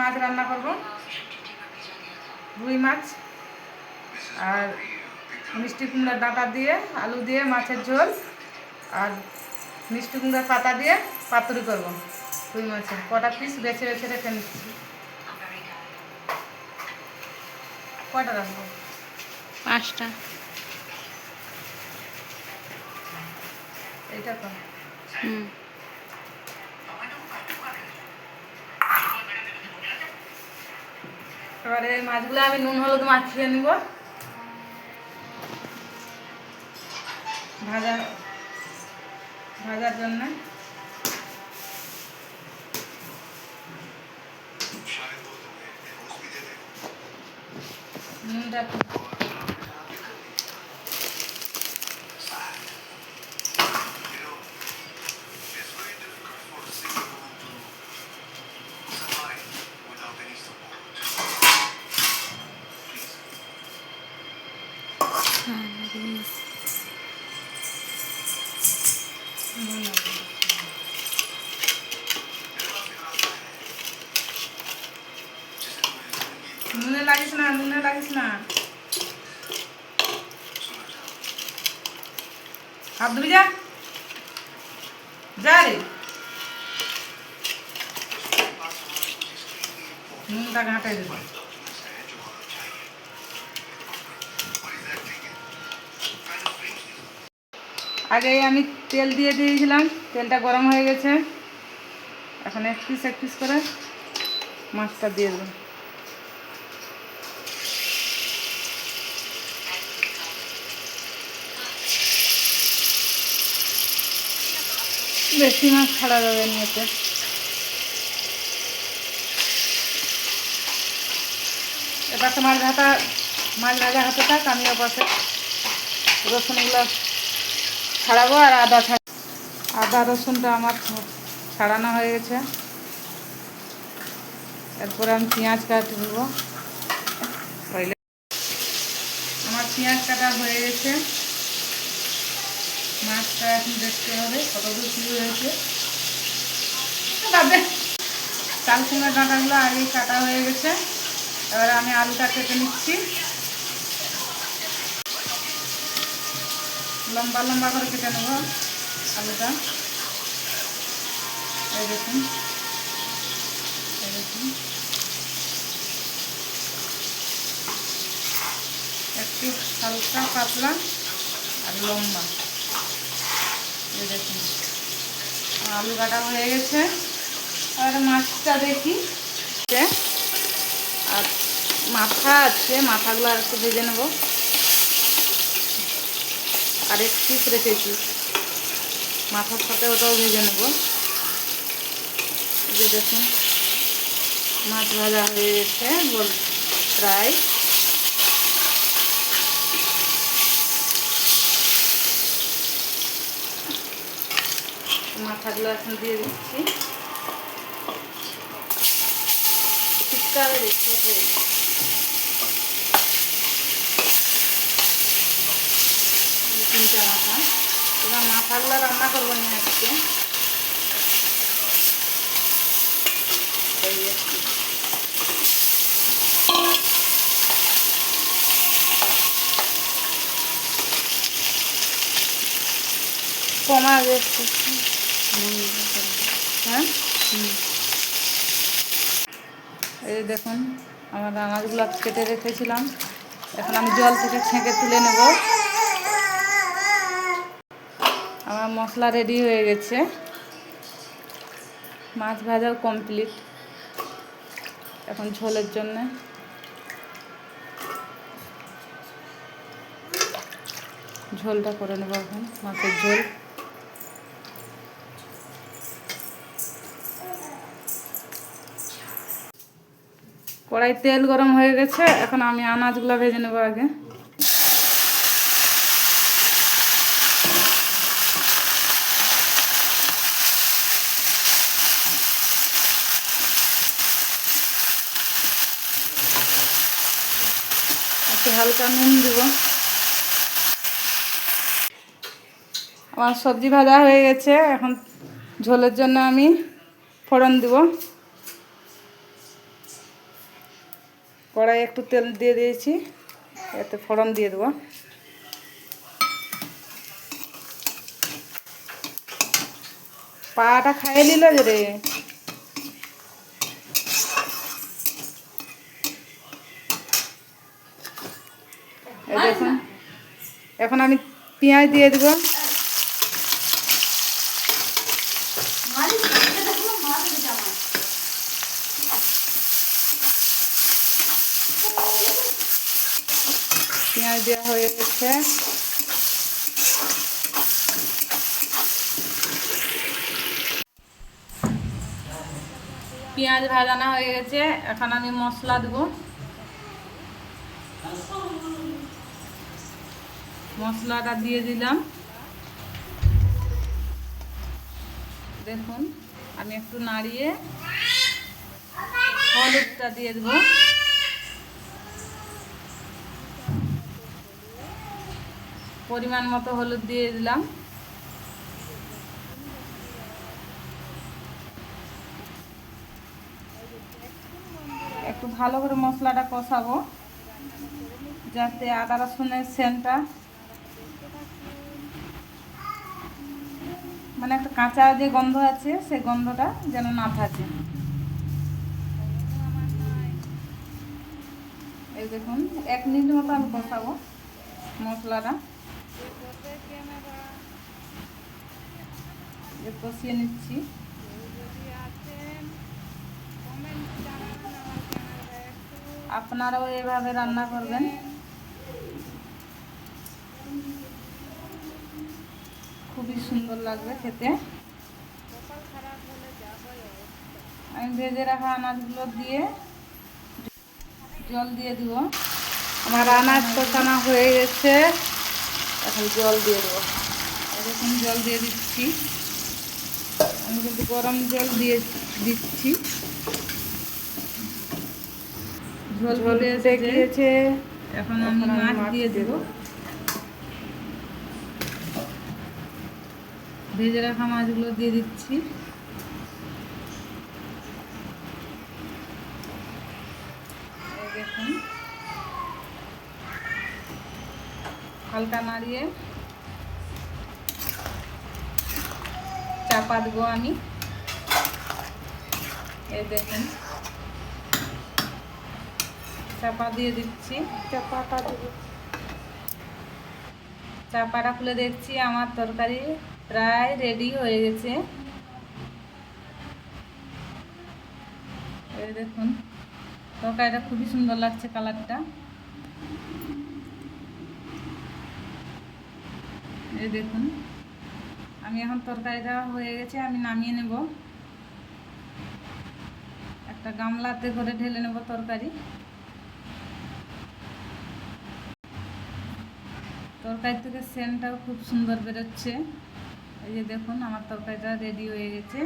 মাছ রান্না করব। রুই মাছ আর মিষ্টি কুমড়ার ডাঁটা দিয়ে আলু দিয়ে মাছের ঝোল আর মিষ্টি কুমড়ার পাতা দিয়ে পাতুরি করব রুই মাছের। কটা পিস বেছে বেছে রেখে নিচ্ছি। কটা রাখব? পাঁচটা। এইটা তো। হুম। এবারে মাছগুলো আমি নুন হলুদ মাখিয়ে নিব। ভাজা ভাজার জন্য। নুনটা একটু- নুন নুনে লাগিস না, নুনে লাগিস না। হাত ধুবি যা। যা রে। নুনটা ঘাঁটাই দেবো আগে আমি তেল দিয়ে দিয়েছিলাম, তেলটা গরম হয়ে গেছে। এখন এক পিস এক পিস করে মাছটা দিয়ে দেবো। বেশি মাছ ছাড়া যাবে না এতে। এপাশে মাছ ভাতা মাছ ভাজা হতে থাক আমি ওপাশে রসুনগুলো ছাড়াবো আর আদা ছাড়। আদা, রসুনটা আমার ছাড়ানো হয়ে গেছে। এরপরে আমি পেঁয়াজ কাটে দেবো। আমার পেঁয়াজ কাটা হয়ে গেছে। মাছটা এখন দেখতে হবে, কতদূর কী হয়েছে। তবে চাল কুমড়োর ডাঁটাগুলো আগেই কাটা হয়ে গেছে। এবারে আমি আলুটা কেটে নিচ্ছি। লম্বা লম্বা করে কেটে নেব আলুটা। এই দেখুন। এই দেখুন। একটু হালকা পাতলা আর লম্বা। দেখুন আলু কাটা হয়ে গেছে। আর মাছটা দেখি। আর মাথা আছে মাথাগুলো আর একটু ভেজে নেব। আর এক পিস রেখেছি। মাথার সাথে ওটাও ভেজে নেব। যে দেখুন মাছ ভাজা হয়ে গেছে বল প্রায় মাথাগুলো এখন দিয়ে দিচ্ছি। শীতকালে দেখতে এই তিনটা মাথা। এবার মাথাগুলো রান্না করব না আজকে। কমা গেছে হ্যাঁ হুম। এই যে দেখুন, আমার আনাজগুলো কেটে রেখেছিলাম। এখন আমি জল থেকে ছেঁকে তুলে নেব। আমার মশলা রেডি হয়ে গেছে। মাছ ভাজাও কমপ্লিট এখন ঝোলের জন্যে। ঝোলটা করে নেব এখন, মাছের ঝোল। কড়াই তেল গরম হয়ে গেছে, এখন আমি আনাজগুলো ভেজে নেব আগে। একটু হালকা নুন দিব। আমার সবজি ভাজা হয়ে গেছে, এখন ঝোলের জন্য আমি ফোড়ন দিব। কড়াই একটু তেল দিয়ে দিয়েছি। এতে ফোড়ন দিয়ে দেবো। পাটা খাইয়ে নিল যে রে। দেখুন, এখন আমি পেঁয়াজ দিয়ে দেবো পেঁয়াজ দেওয়া হয়ে গেছে। পেঁয়াজ ভাজানো হয়ে গেছে। এখন আমি মশলা দেবো। মশলাটা দিয়ে দিলাম। দেখুন, আমি একটু নাড়িয়ে হলুদটা দিয়ে দেবো। পরিমাণ মতো হলুদ দিয়ে দিলাম। একটু ভালো করে মশলাটা কষাবো, যাতে আদা রসুনের সেন্টটা মানে একটা কাঁচা যে গন্ধ আছে সেই গন্ধটা যেন না থাকে। এই দেখুন, এক মিনিট মতো আমি কষাবো মশলাটা। কষিয়ে নিচ্ছি। আপনারাও এভাবে রান্না করবেন। খুবই সুন্দর লাগবে খেতে। আমি ভেজে রাখা আনাজগুলো দিয়ে জল দিয়ে দিব। আমার আনাজ কষানো হয়ে গেছে। এখন জল দিয়ে দেবো। এরকম জল দিয়ে দিচ্ছি। আমি কিন্তু গরম জল দিয়ে দিচ্ছি। ঝোল জল এসে গিয়েছে। এখন আমি মাছ দিয়ে দেবো। ভেজে রাখা মাছগুলো দিয়ে দিচ্ছি এই দেখুন হালকা নাড়িয়ে চাপা দেবো আমি। এই দেখুন। চাপা দিয়ে দিচ্ছি। চাপাটা দেবো। চাপাটা খুলে দেখছি আমার তরকারি প্রায় রেডি হয়ে গেছে। এই দেখুন তরকারিটা খুবই সুন্দর লাগছে কালারটা এই দেখুন, আমি এখন তরকারিটা হয়ে গেছে, আমি নামিয়ে নেব। একটা গামলাতে করে ঢেলে নেব তরকারি। তরকারি থেকে সেন্টটাও খুব সুন্দর বেরোচ্ছে। এই যে দেখুন, আমার তরকারিটা রেডি হয়ে গেছে।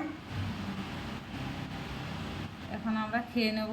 এখন আমরা খেয়ে নেব।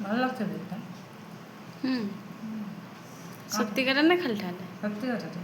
ভালো লাগছে দেখতে হুম সত্যিকারের না খালি ঠালে সত্যি কথা তো